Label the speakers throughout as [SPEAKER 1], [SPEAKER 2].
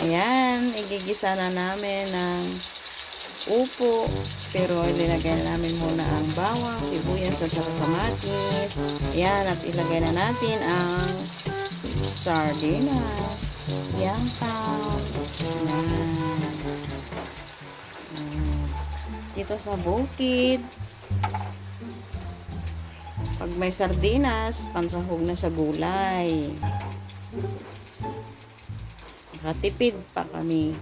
[SPEAKER 1] Ayan, igigisa na namin ng upo. Pero ilinagay na namin muna ang bawang, sibuyas at kamatis. Ayan, at ilagay na natin ang sardinas. Ayan. Ayan. Dito sa bukid. Pag may sardinas, pansahog na sa gulay. Nakatipid pa kami.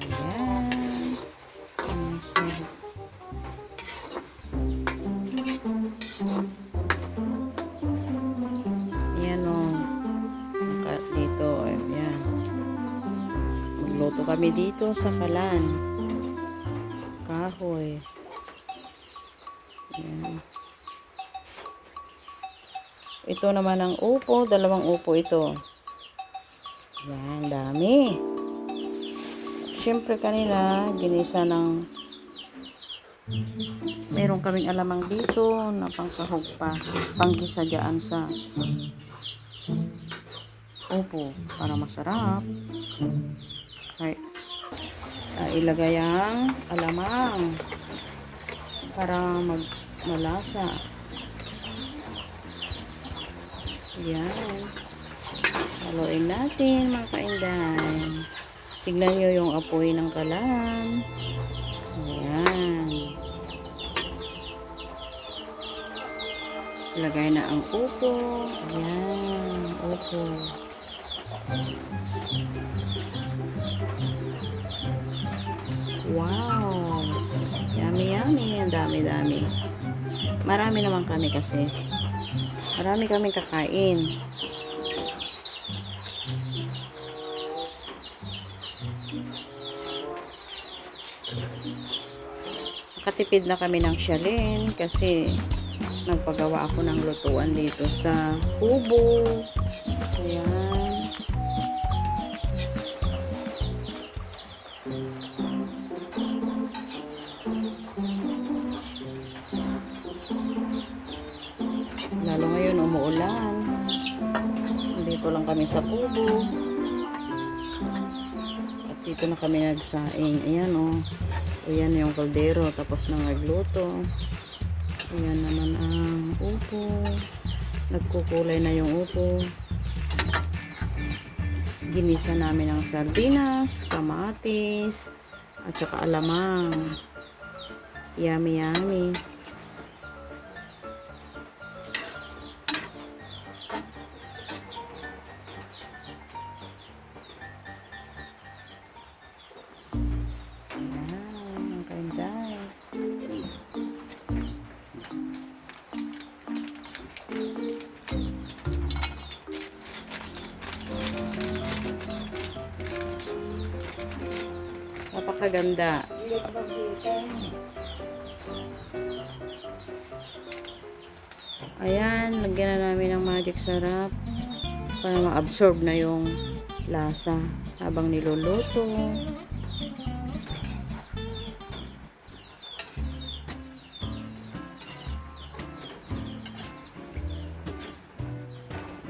[SPEAKER 1] Ayan. Ang sarap. Ayan o. Naka, dito. Ayan. Magluto kami dito sa kalan. Kahoy. Ayan. Ito naman ang upo. Dalawang upo ito. Yan, dami. Siyempre kanina, ginisa ng meron kaming alamang dito na pangsahog pa. Panggisa dyan sa upo para masarap. Ay, ah, ilagay ang alamang para mag malasa. Yan. Haluin natin mga kainday. Tignan nyo yung apoy ng kalan. Ayan. Lagay na ang upo. Ayan. Upo. Wow. Yummy, yummy. Ang dami-dami. Marami naman kami kasi. Marami kaming kakain. Nakatipid na kami ng shalin kasi nagpagawa ako ng lutuan dito sa kubo. Ayan. Dito lang kami sa kubo. At dito na kami nagsaing. Ayan o. Oh. Ayan yung kaldero. Tapos nang nagluto. Ayan naman ang upo. Nagkukulay na yung upo. Ginisa namin ang sardinas, kamatis, at saka alamang. Yummy, yummy. Napakaganda. Ayan, lagyan na namin ng magic sarap para ma-absorb na yung lasa habang niluluto.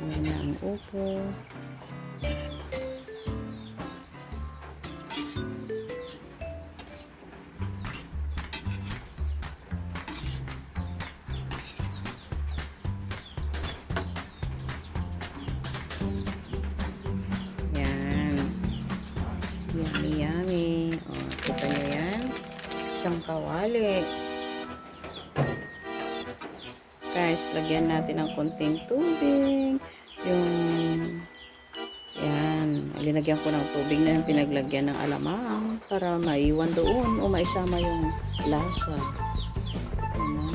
[SPEAKER 1] Ayan na ang upo. Isang kawali. Guys, lagyan natin ng konting tubig. Yung, yan. Linagyan ko ng tubig na yung pinaglagyan ng alamang para maiwan doon o maisama yung lasa. Na.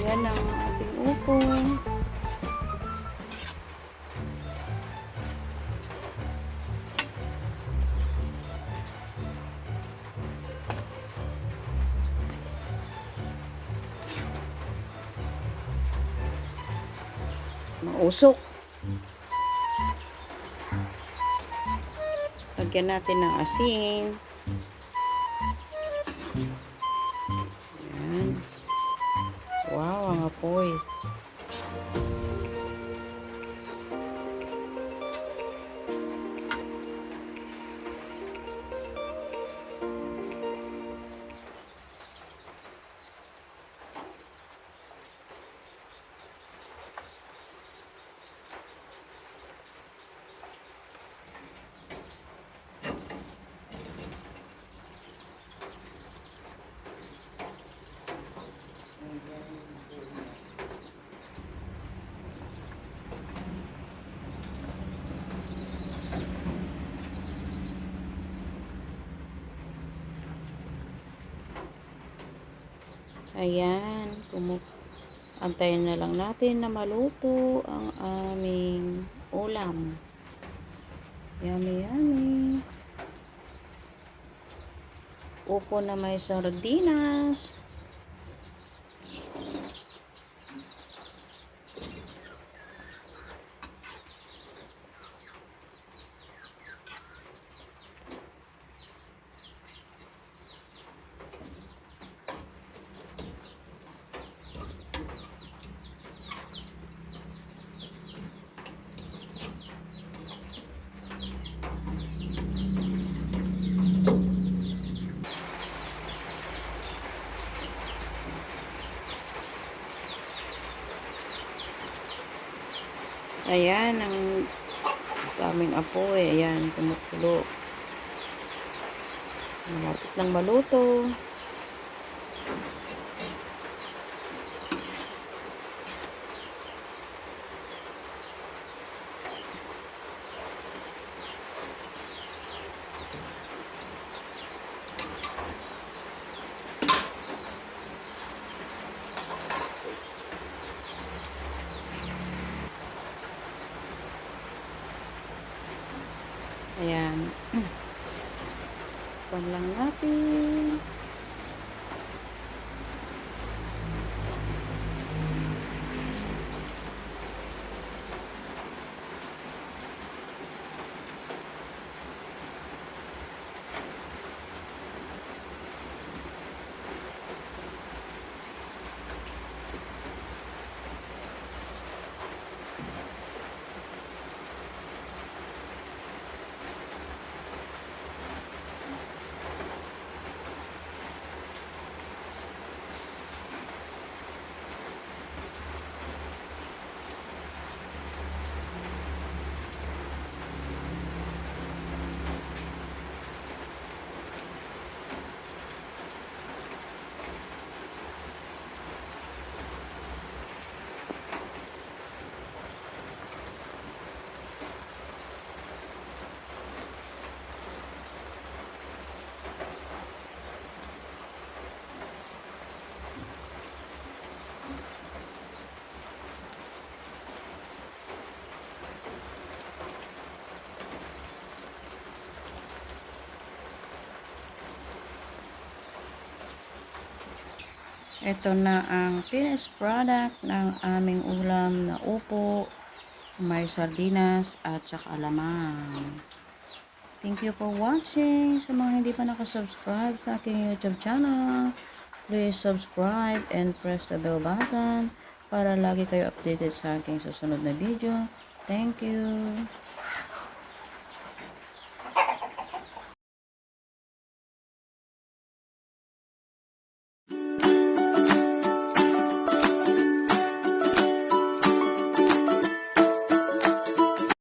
[SPEAKER 1] Ayan ang ating upo. Mausok. Lagyan natin ng asin. Ayan, kumuk antayin na lang natin na maluto ang aming ulam. Yummy, yummy. Upo na may sardinas. Ayan, ang daming apoy. Ayan, tumutulo. Malapit ng maluto. Ayan. Pan lang natin. Ito na ang finished product ng aming ulam na upo, may sardinas at saka alamang. Thank you for watching. Sa mga hindi pa nakasubscribe sa aking YouTube channel, please subscribe and press the bell button para lagi kayo updated sa aking susunod na video. Thank you.